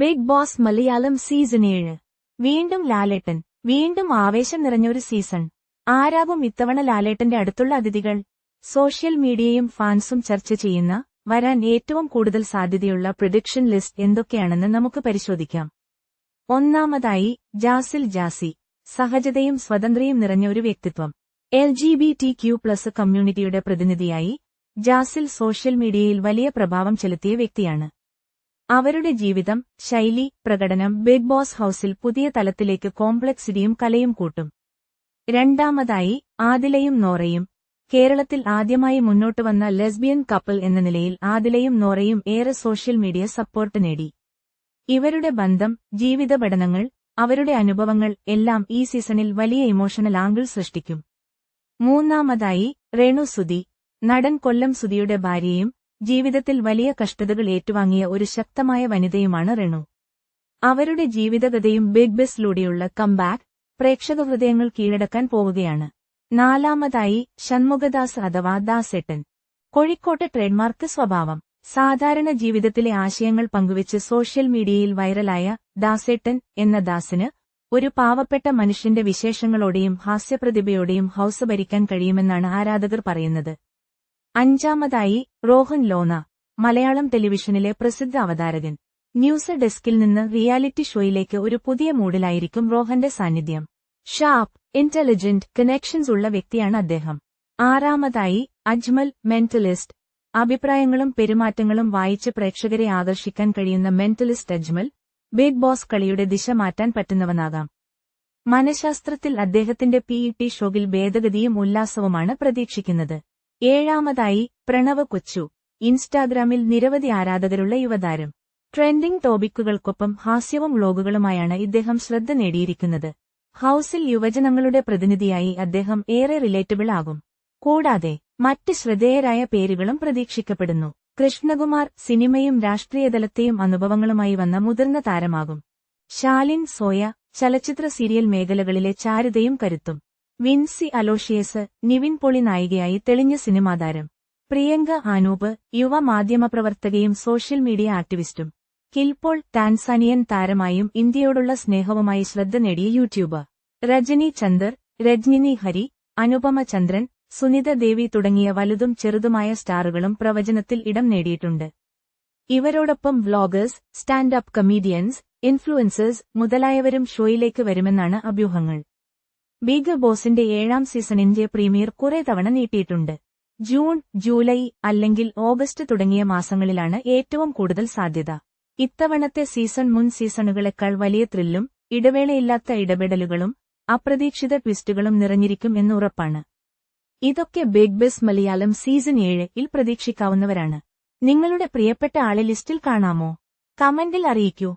Big boss Malayalam season ഏഴ്. വീണ്ടും ലാലേട്ടൻ വീണ്ടും ആവേശം നിറഞ്ഞൊരു സീസൺ ആരാകും ഇത്തവണ ലാലേട്ടന്റെ അടുത്തുള്ള അതിഥികൾ? സോഷ്യൽ മീഡിയയും ഫാൻസും ചർച്ച ചെയ്യുന്ന വരാൻ ഏറ്റവും കൂടുതൽ സാധ്യതയുള്ള പ്രിഡിക്ഷൻ ലിസ്റ്റ് എന്തൊക്കെയാണെന്ന് നമുക്ക് പരിശോധിക്കാം. ഒന്നാമതായി ജാസിൽ ജാസി സഹജതയും സ്വതന്ത്രയും നിറഞ്ഞ ഒരു വ്യക്തിത്വം. L G B T Q plus കമ്മ്യൂണിറ്റിയുടെ പ്രതിനിധിയായി ജാസിൽ സോഷ്യൽ മീഡിയയിൽ വലിയ പ്രഭാവം ചെലുത്തിയ വ്യക്തിയാണ്. അവരുടെ ജീവിതം ശൈലി പ്രകടനം ബിഗ് ബോസ് ഹൌസിൽ പുതിയ തലത്തിലേക്ക് കോംപ്ലക്സിറ്റിയും കലയും കൂട്ടും. രണ്ടാമതായി ആദിലയും നോറയും. കേരളത്തിൽ ആദ്യമായി മുന്നോട്ട് വന്ന ലെസ്ബിയൻ കപ്പിൾ എന്ന നിലയിൽ ആദിലയും നോറയും ഏറെ സോഷ്യൽ മീഡിയ സപ്പോർട്ട് നേടി. ഇവരുടെ ബന്ധം ജീവിത പഠനങ്ങൾ അവരുടെ അനുഭവങ്ങൾ എല്ലാം ഈ സീസണിൽ വലിയ ഇമോഷണൽ ആംഗിൾ സൃഷ്ടിക്കും. മൂന്നാമതായി രേണു സുധി. നടൻ കൊല്ലം സുധിയുടെ ഭാര്യയും ജീവിതത്തിൽ വലിയ കഷ്ടതകൾ ഏറ്റുവാങ്ങിയ ഒരു ശക്തമായ വനിതയുമാണ് റെണു. അവരുടെ ജീവിതകഥയും ബിഗ് ബസ്സിലൂടെയുള്ള കംബാക്ക് പ്രേക്ഷക ഹൃദയങ്ങൾ കീഴടക്കാൻ പോവുകയാണ്. നാലാമതായി ഷൺമുഖദാസ് അഥവാ ദാസേട്ടൻ. കോഴിക്കോട്ട് ട്രേഡ്മാർക്ക് സ്വഭാവം. സാധാരണ ജീവിതത്തിലെ ആശയങ്ങൾ പങ്കുവച്ച് സോഷ്യൽ മീഡിയയിൽ വൈറലായ ദാസേട്ടൻ എന്ന ദാസിന് ഒരു പാവപ്പെട്ട മനുഷ്യന്റെ വിശേഷങ്ങളോടെയും ഹാസ്യപ്രതിഭയോടെയും ഹൌസ് ഭരിക്കാൻ കഴിയുമെന്നാണ് ആരാധകർ പറയുന്നത്. അഞ്ചാമതായി റോഹൻ ലോന മലയാളം ടെലിവിഷനിലെ പ്രസിദ്ധ അവതാരകൻ. ന്യൂസ് ഡെസ്കിൽ നിന്ന് റിയാലിറ്റി ഷോയിലേക്ക് ഒരു പുതിയ മൂഡിലായിരിക്കും റോഹന്റെ സാന്നിധ്യം. ഷാർപ്പ് ഇന്റലിജന്റ് കണക്ഷൻസ് ഉള്ള വ്യക്തിയാണ് അദ്ദേഹം. ആറാമതായി അജ്മൽ മെന്റലിസ്റ്റ്. അഭിപ്രായങ്ങളും പെരുമാറ്റങ്ങളും വായിച്ച് പ്രേക്ഷകരെ ആകർഷിക്കാൻ കഴിയുന്ന മെന്റലിസ്റ്റ് അജ്മൽ ബിഗ് ബോസ് കളിയുടെ ദിശ മാറ്റാൻ പറ്റുന്നവനാകാം. മനഃശാസ്ത്രത്തിൽ അദ്ദേഹത്തിന്റെ പിഇടി ഷോകിൽ ഭേദഗതിയും ഉല്ലാസവുമാണ് പ്രതീക്ഷിക്കുന്നത്. ഏഴാമതായി പ്രണവ് കൊച്ചു. ഇൻസ്റ്റാഗ്രാമിൽ നിരവധി ആരാധകരുള്ള യുവതാരം. ട്രെൻഡിംഗ് ടോപിക്കുകൾക്കൊപ്പം ഹാസ്യവും വ്ലോഗുകളുമായാണ് ഇദ്ദേഹം ശ്രദ്ധ നേടിയിരിക്കുന്നത്. ഹൌസിൽ യുവജനങ്ങളുടെ പ്രതിനിധിയായി അദ്ദേഹം ഏറെ റിലേറ്റബിൾ ആകും. കൂടാതെ മറ്റ് ശ്രദ്ധേയരായ പേരുകളും പ്രതീക്ഷിക്കപ്പെടുന്നു. കൃഷ്ണകുമാർ സിനിമയും രാഷ്ട്രീയതലത്തെയും അനുഭവങ്ങളുമായി വന്ന മുതിർന്ന താരമാകും. ശാലിൻ സോയ ചലച്ചിത്ര സീരിയൽ മേഖലകളിലെ ചാരുതയും കരുത്തും. വിൻസി അലോഷ്യസ് നിവിൻ പൊളി നായികയായി തെളിഞ്ഞ സിനിമാതാരം. പ്രിയങ്ക ആനൂപ് യുവ മാധ്യമപ്രവർത്തകയും സോഷ്യൽ മീഡിയ ആക്ടിവിസ്റ്റും. കിൽപോൾ ടാൻസാനിയൻ താരമായും ഇന്ത്യയോടുള്ള സ്നേഹവുമായി ശ്രദ്ധ നേടിയ യൂട്യൂബർ. രജനി ചന്ദർ രജ്നിനി ഹരി അനുപമ ചന്ദ്രൻ സുനിത ദേവി തുടങ്ങിയ വലുതും ചെറുതുമായ സ്റ്റാറുകളും പ്രവചനത്തിൽ ഇടം നേടിയിട്ടുണ്ട്. ഇവരോടൊപ്പം vloggers stand up comedians influencers മുതലായവരും ഷോയിലേക്ക് വരുമെന്നാണ് അഭ്യൂഹങ്ങൾ. ബിഗ് ബോസിന്റെ ഏഴാം സീസണിന്റെ പ്രീമിയർ കുറെ തവണ നീട്ടിയിട്ടുണ്ട്. ജൂൺ ജൂലൈ അല്ലെങ്കിൽ ഓഗസ്റ്റ് തുടങ്ങിയ മാസങ്ങളിലാണ് ഏറ്റവും കൂടുതൽ സാധ്യത. ഇത്തവണത്തെ സീസൺ മുൻ സീസണുകളെക്കാൾ വലിയ ത്രില്ലും ഇടവേളയില്ലാത്ത ഇടപെടലുകളും അപ്രതീക്ഷിത ട്വിസ്റ്റുകളും നിറഞ്ഞിരിക്കും എന്ന് ഉറപ്പാണ്. ഇതൊക്കെ ബിഗ് ബസ് മലയാളം സീസൺ ഏഴ് ഇൽ പ്രതീക്ഷിക്കാവുന്നവരാണ്. നിങ്ങളുടെ പ്രിയപ്പെട്ട ആളെ ലിസ്റ്റിൽ കാണാമോ? കമന്റിൽ അറിയിക്കൂ.